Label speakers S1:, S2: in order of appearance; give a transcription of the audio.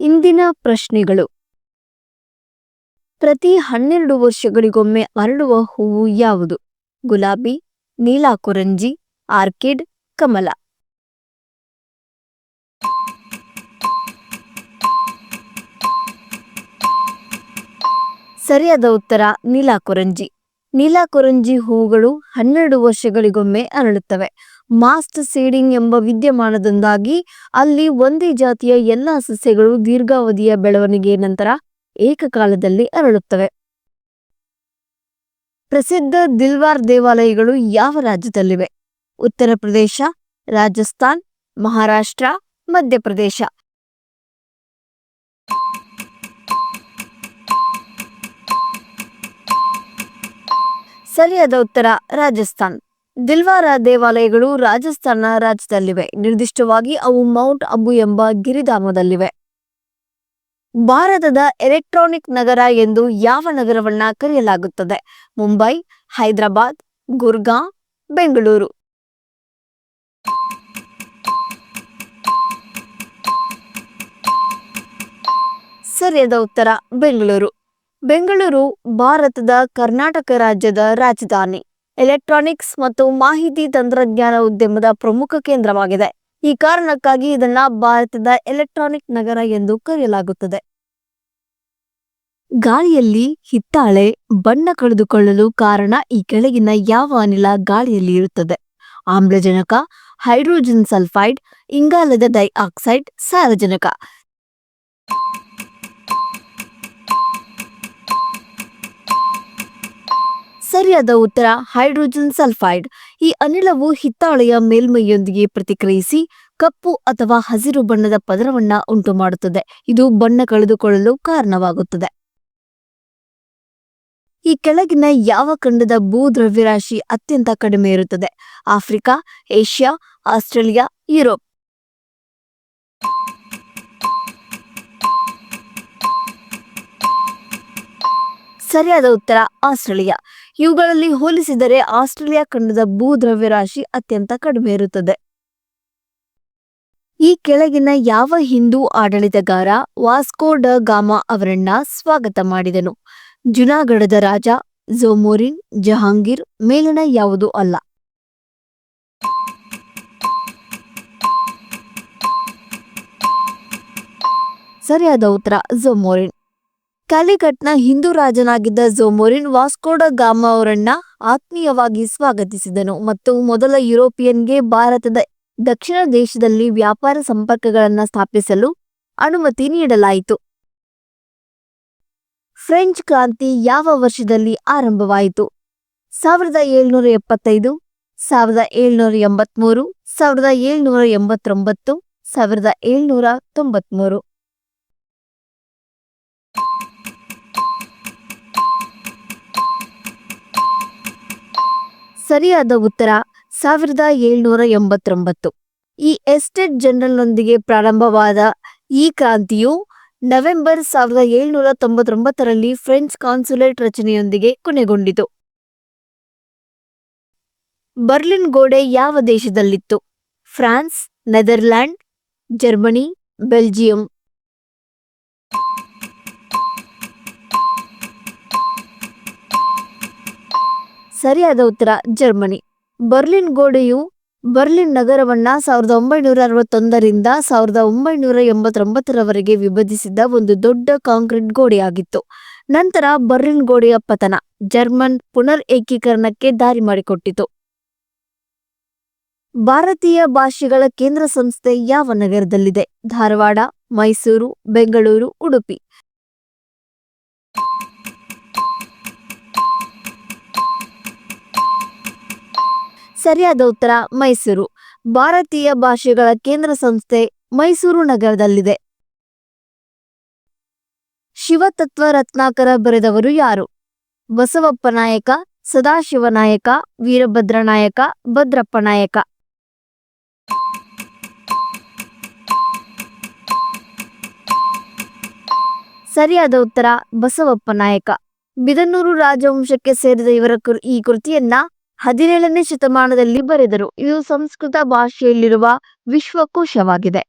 S1: ಇಂದಿನ ಪ್ರಶ್ನೆಗಳು. ಪ್ರತಿ ಹನ್ನೆರಡು ವರ್ಷಗಳಿಗೊಮ್ಮೆ ಅರಳುವ ಹೂವು ಯಾವುದು? ಗುಲಾಬಿ ನೀಲಾಕುರಂಜಿ ಆರ್ಕಿಡ್, ಕಮಲ. ಸರಿಯಾದ ಉತ್ತರ ನೀಲಾಕುರಂಜಿ ನೀಲಾಕುರಂಜಿ ಹೂಗಳು ಹನ್ನೆರಡು ವರ್ಷಗಳಿಗೊಮ್ಮೆ ಅರಳುತ್ತವೆ. ಮಾಸ್ಟ್ ಸೀಡಿಂಗ್ ಎಂಬ ವಿದ್ಯಮಾನದಿಂದಾಗಿ ಅಲ್ಲಿ ಒಂದೇ ಜಾತಿಯ ಎಲ್ಲಾ ಸಸ್ಯಗಳು ದೀರ್ಘಾವಧಿಯ ಬೆಳವಣಿಗೆಯ ನಂತರ ಏಕಕಾಲದಲ್ಲಿ ಅರಳುತ್ತವೆ. ಪ್ರಸಿದ್ಧ ದಿಲ್ವಾರ್ ದೇವಾಲಯಗಳು ಯಾವ ರಾಜ್ಯದಲ್ಲಿವೆ? ಉತ್ತರ ಪ್ರದೇಶ, ರಾಜಸ್ಥಾನ್, ಮಹಾರಾಷ್ಟ್ರ, ಮಧ್ಯಪ್ರದೇಶ. ಸರಿಯಾದ ಉತ್ತರ ರಾಜಸ್ಥಾನ್. ದಿಲ್ವಾರ ದೇವಾಲಯಗಳು ರಾಜಸ್ಥಾನ ರಾಜ್ಯದಲ್ಲಿವೆ. ನಿರ್ದಿಷ್ಟವಾಗಿ ಅವು ಮೌಂಟ್ ಅಬು ಎಂಬ ಗಿರಿಧಾಮದಲ್ಲಿವೆ. ಭಾರತದ ಎಲೆಕ್ಟ್ರಾನಿಕ್ ನಗರ ಎಂದು ಯಾವ ನಗರವನ್ನ ಕರೆಯಲಾಗುತ್ತದೆ? ಮುಂಬೈ, ಹೈದರಾಬಾದ್ ಗುರ್ಗಾಂ ಬೆಂಗಳೂರು. ಸರಿಯಾದ ಉತ್ತರ, ಬೆಂಗಳೂರು. ಬೆಂಗಳೂರು, ಭಾರತದ ಕರ್ನಾಟಕ ರಾಜ್ಯದ ರಾಜಧಾನಿ. ಎಲೆಕ್ಟ್ರಾನಿಕ್ಸ್ ಮತ್ತು ಮಾಹಿತಿ ತಂತ್ರಜ್ಞಾನ ಉದ್ಯಮದ ಪ್ರಮುಖ ಕೇಂದ್ರವಾಗಿದೆ. ಈ ಕಾರಣಕ್ಕಾಗಿ ಇದನ್ನ ಭಾರತದ ಎಲೆಕ್ಟ್ರಾನಿಕ್ ನಗರ ಎಂದು ಕರೆಯಲಾಗುತ್ತದೆ. ಗಾಳಿಯಲ್ಲಿ ಹಿತ್ತಾಳೆ ಬಣ್ಣ ಕಳೆದುಕೊಳ್ಳಲು ಕಾರಣ ಈ ಕೆಳಗಿನ ಯಾವ ಅನಿಲ ಗಾಳಿಯಲ್ಲಿ ಇರುತ್ತದೆ? ಆಮ್ಲಜನಕ, ಹೈಡ್ರೋಜನ್ ಸಲ್ಫೈಡ್, ಇಂಗಾಲದ ಡೈಆಕ್ಸೈಡ್, ಸಾರಜನಕ. ಸರಿಯಾದ ಉತ್ತರ ಹೈಡ್ರೋಜನ್ ಸಲ್ಫೈಡ್. ಈ ಅನಿಲವು ಹಿತ್ತಾಳೆಯ ಮೇಲ್ಮೈಯೊಂದಿಗೆ ಪ್ರತಿಕ್ರಿಯಿಸಿ ಕಪ್ಪು ಅಥವಾ ಹಸಿರು ಬಣ್ಣದ ಪದರವನ್ನ ಉಂಟು ಮಾಡುತ್ತದೆ ಇದು ಬಣ್ಣ ಕಳೆದುಕೊಳ್ಳಲು ಕಾರಣವಾಗುತ್ತದೆ. ಈ ಕೆಳಗಿನ ಯಾವ ಖಂಡದ ಭೂ ದ್ರವ್ಯರಾಶಿ ಅತ್ಯಂತ ಕಡಿಮೆ ಇರುತ್ತದೆ? Africa, Asia, Australia, Europe. ಸರಿಯಾದ ಉತ್ತರ ಆಸ್ಟ್ರೇಲಿಯಾ. ಇವುಗಳಲ್ಲಿ ಹೋಲಿಸಿದರೆ ಆಸ್ಟ್ರೇಲಿಯಾ ಖಂಡದ ಭೂ ದ್ರವ್ಯರಾಶಿ ಅತ್ಯಂತ ಕಡಿಮೆ ಇರುತ್ತದೆ. ಈ ಕೆಳಗಿನ ಯಾವ ಹಿಂದೂ ಆಡಳಿತಗಾರ ವಾಸ್ಕೋ ಡ ಗಾಮಾ ಅವರನ್ನ ಸ್ವಾಗತ ಮಾಡಿದನು? ಜುನಾಗಢದ ರಾಜ ಝೋಮೋರಿನ್ ಜಹಾಂಗೀರ್ ಮೇಲಿನ ಯಾವುದು ಅಲ್ಲ? ಸರಿಯಾದ ಉತ್ತರ ಝೋಮೋರಿನ್. ಕ್ಯಾಲಿಕಟ್ನ ಹಿಂದೂ ರಾಜನಾಗಿದ್ದ ಝೋಮೋರಿನ್ ವಾಸ್ಕೋಡ ಗಾಮ ಅವರನ್ನ ಆತ್ಮೀಯವಾಗಿ ಸ್ವಾಗತಿಸಿದನು ಮತ್ತು ಮೊದಲ ಯುರೋಪಿಯನ್ಗೆ ಭಾರತದ ದಕ್ಷಿಣ ದೇಶದಲ್ಲಿ ವ್ಯಾಪಾರ ಸಂಪರ್ಕಗಳನ್ನು ಸ್ಥಾಪಿಸಲು ಅನುಮತಿ ನೀಡಲಾಯಿತು. ಫ್ರೆಂಚ್ ಕ್ರಾಂತಿ ಯಾವ ವರ್ಷದಲ್ಲಿ ಆರಂಭವಾಯಿತು? ಸಾವಿರದ ಏಳ್ನೂರ ಎಪ್ಪತ್ತೈದು, ಸಾವಿರದ ಏಳ್ನೂರ ಎಂಬತ್ಮೂರು, ಸಾವಿರದ ಏಳ್ನೂರ ಎಂಬತ್ತೊಂಬತ್ತು, ಸಾವಿರದ ಏಳ್ನೂರ ತೊಂಬತ್ಮೂರು. ಸರಿಯಾದ ಉತ್ತರ ಸಾವಿರದ ಏಳ್ನೂರ ಎಂಬತ್ತೊಂಬತ್ತು. ಈ ಎಸ್ಟೇಟ್ ಜನರಲ್ನೊಂದಿಗೆ ಪ್ರಾರಂಭವಾದ ಈ ಕ್ರಾಂತಿಯು ನವೆಂಬರ್ ಸಾವಿರದ ಏಳ್ನೂರ ತೊಂಬತ್ತೊಂಬತ್ತರಲ್ಲಿ ಫ್ರೆಂಚ್ ಕಾನ್ಸುಲೇಟ್ ರಚನೆಯೊಂದಿಗೆ ಕೊನೆಗೊಂಡಿತು. ಬರ್ಲಿನ್ ಗೋಡೆ ಯಾವ ದೇಶದಲ್ಲಿತ್ತು? France, Netherland, Germany, Belgium. ಸರಿಯಾದ ಉತ್ತರ, ಜರ್ಮನಿ. ಬರ್ಲಿನ್ ಗೋಡೆಯು ಬರ್ಲಿನ್ ನಗರವನ್ನ ಸಾವಿರದ ಒಂಬೈನೂರ ಅರವತ್ತೊಂದರಿಂದ ಸಾವಿರದ ಒಂಬೈನೂರ ಎಂಬತ್ತೊಂಬತ್ತರವರೆಗೆ ವಿಭಜಿಸಿದ್ದ ಒಂದು ದೊಡ್ಡ ಕಾಂಕ್ರೀಟ್ ಗೋಡೆಯಾಗಿತ್ತು. ನಂತರ ಬರ್ಲಿನ್ ಗೋಡೆಯ ಪತನ ಜರ್ಮನ್ ಪುನರ್ ಏಕೀಕರಣಕ್ಕೆ ದಾರಿ ಮಾಡಿಕೊಟ್ಟಿತು. ಭಾರತೀಯ ಭಾಷೆಗಳ ಕೇಂದ್ರ ಸಂಸ್ಥೆ ಯಾವ ನಗರದಲ್ಲಿದೆ? ಧಾರವಾಡ, ಮೈಸೂರು, ಬೆಂಗಳೂರು, ಉಡುಪಿ. ಸರಿಯಾದ ಉತ್ತರ, ಮೈಸೂರು. ಭಾರತೀಯ ಭಾಷೆಗಳ ಕೇಂದ್ರ ಸಂಸ್ಥೆ ಮೈಸೂರು ನಗರದಲ್ಲಿದೆ. ಶಿವತತ್ವ ರತ್ನಾಕರ ಬರೆದವರು ಯಾರು? ಬಸವಪ್ಪ ನಾಯಕ, ಸದಾಶಿವ ನಾಯಕ, ವೀರಭದ್ರ ನಾಯಕ, ಭದ್ರಪ್ಪ ನಾಯಕ. ಸರಿಯಾದ ಉತ್ತರ, ಬಸವಪ್ಪ ನಾಯಕ. ಬಿದನೂರು ರಾಜವಂಶಕ್ಕೆ ಸೇರಿದ ಇವರ ಈ ಕೃತಿಯನ್ನ ಹದಿನೇಳನೇ ಶತಮಾನದಲ್ಲಿ ಬರೆದರು. ಇದು ಸಂಸ್ಕೃತ ಭಾಷೆಯಲ್ಲಿರುವ ವಿಶ್ವಕೋಶವಾಗಿದೆ.